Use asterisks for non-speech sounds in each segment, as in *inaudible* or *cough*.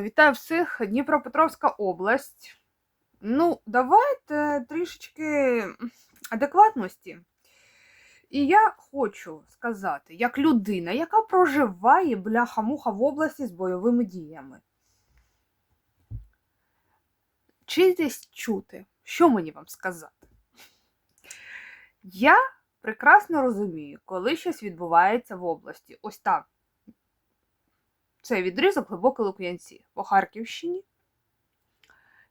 Е, Вітаю всіх, Дніпропетровська область. Ну, давайте трішечки адекватності. І я хочу сказати, як людина, яка проживає бляха-муха в області з бойовими діями. Чи десь чути, що мені вам сказати? Я прекрасно розумію, коли щось відбувається в області. Ось там. Це відрізок глибокі Лук'янці по Харківщині.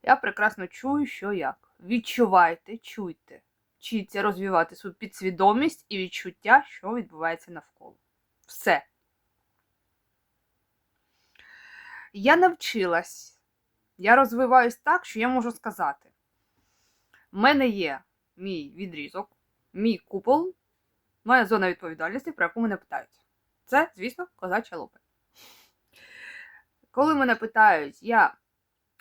Я прекрасно чую, що як. Відчувайте, чуйте. Вчіться розвивати свою підсвідомість і відчуття, що відбувається навколо. Все. Я навчилась. Я розвиваюсь так, що я можу сказати. У мене є мій відрізок, мій купол, моя зона відповідальності, про яку мене питають. Це, звісно, козача лопа. Коли мене питають, я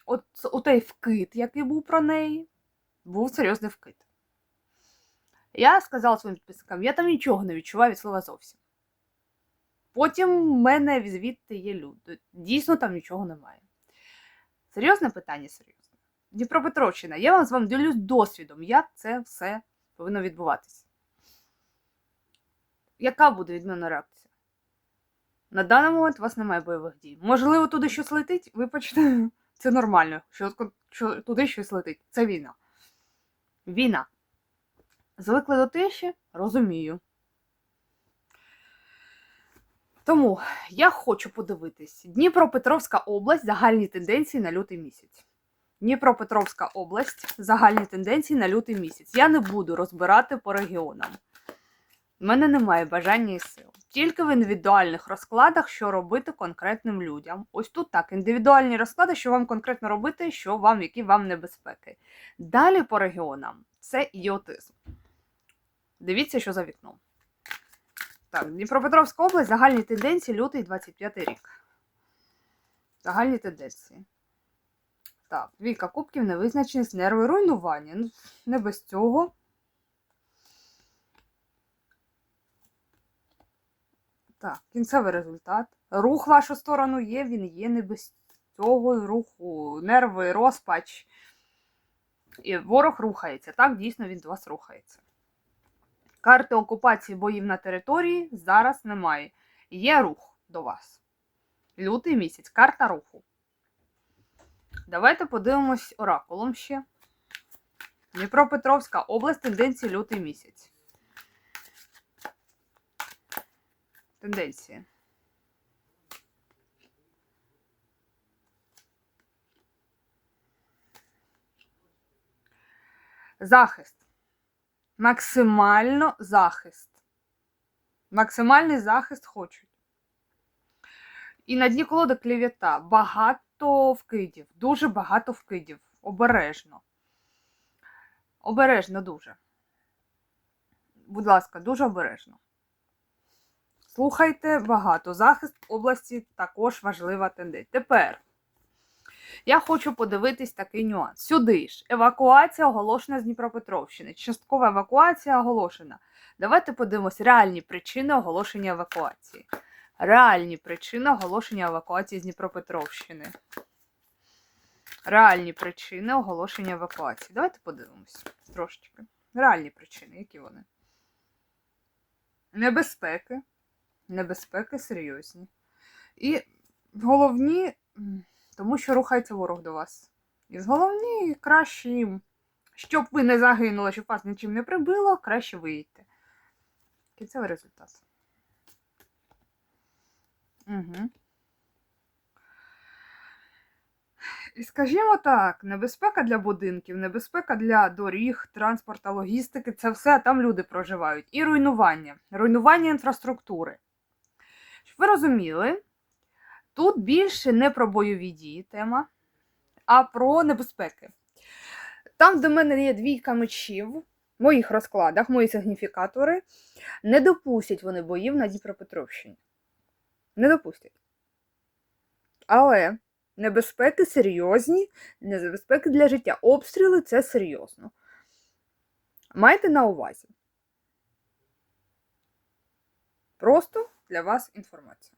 от той вкид, який був про неї, був серйозний вкид. Я сказала своїм підписникам, я там нічого не відчуваю від слова зовсім. Потім в мене звідти є люди. Дійсно, там нічого немає. Серйозне питання, серйозне. Дніпропетровщина, я вам з вами ділюсь досвідом, як це все повинно відбуватися. Яка буде від мене реакція? На даний момент у вас немає бойових дій. Можливо, туди щось летить, вибачте, *laughs* це нормально, що, що туди щось летить. Це війна. Війна. Звикли до тиші? Розумію. Тому я хочу подивитись: Дніпропетровська область, загальні тенденції на лютий місяць. Дніпропетровська область, загальні тенденції на лютий місяць. Я не буду розбирати по регіонам. У мене немає бажання і сил. Тільки в індивідуальних розкладах, що робити конкретним людям. Ось тут так, індивідуальні розклади, що вам конкретно робити, що вам, які вам небезпеки. Далі по регіонам це ідіотизм. Дивіться, що за вікном. Так, Дніпропетровська область, загальні тенденції, лютий 25 рік. Загальні тенденції. Так, двійка кубків, невизначеність, нерви, руйнування. Ну, не без цього. Так, кінцевий результат. Рух в вашу сторону є, він є не без цього руху, нерви, розпач. І ворог рухається. Так, дійсно, він до вас рухається. Карти окупації боїв на території зараз немає. Є рух до вас. Лютий місяць, карта руху. Давайте подивимось оракулом ще. Дніпропетровська область, тенденції лютий місяць. Тенденції. Захист. Максимально захист. Максимальний захист хочуть. І на дні колоди клівета. Багато вкидів. Дуже багато вкидів. Обережно. Обережно дуже. Будь ласка, дуже обережно. Слухайте багато. Захист області також важлива тенденція. Тепер я хочу подивитись такий нюанс. Сюди ж евакуація оголошена з Дніпропетровщини. Часткова евакуація оголошена. Давайте подивимось реальні причини оголошення евакуації. Реальні причини оголошення евакуації з Дніпропетровщини. Реальні причини оголошення евакуації. Давайте подивимось трошечки. Реальні причини, які вони? Небезпеки небезпеки серйозні. І головні, тому що рухається ворог до вас. І головні краще їм, щоб ви не загинули, щоб вас нічим не прибило, краще виїдьте. Кінцевий результат. Угу. І скажімо так, небезпека для будинків, небезпека для доріг, транспорта, логістики це все там люди проживають. І руйнування, руйнування інфраструктури. Ви розуміли, тут більше не про бойові дії тема, а про небезпеки. Там, де в мене є двійка мечів, в моїх розкладах, мої сигніфікатори, не допустять вони боїв на Дніпропетровщині. Не допустять. Але небезпеки серйозні, небезпеки для життя. Обстріли це серйозно. Майте на увазі. Просто для вас інформація.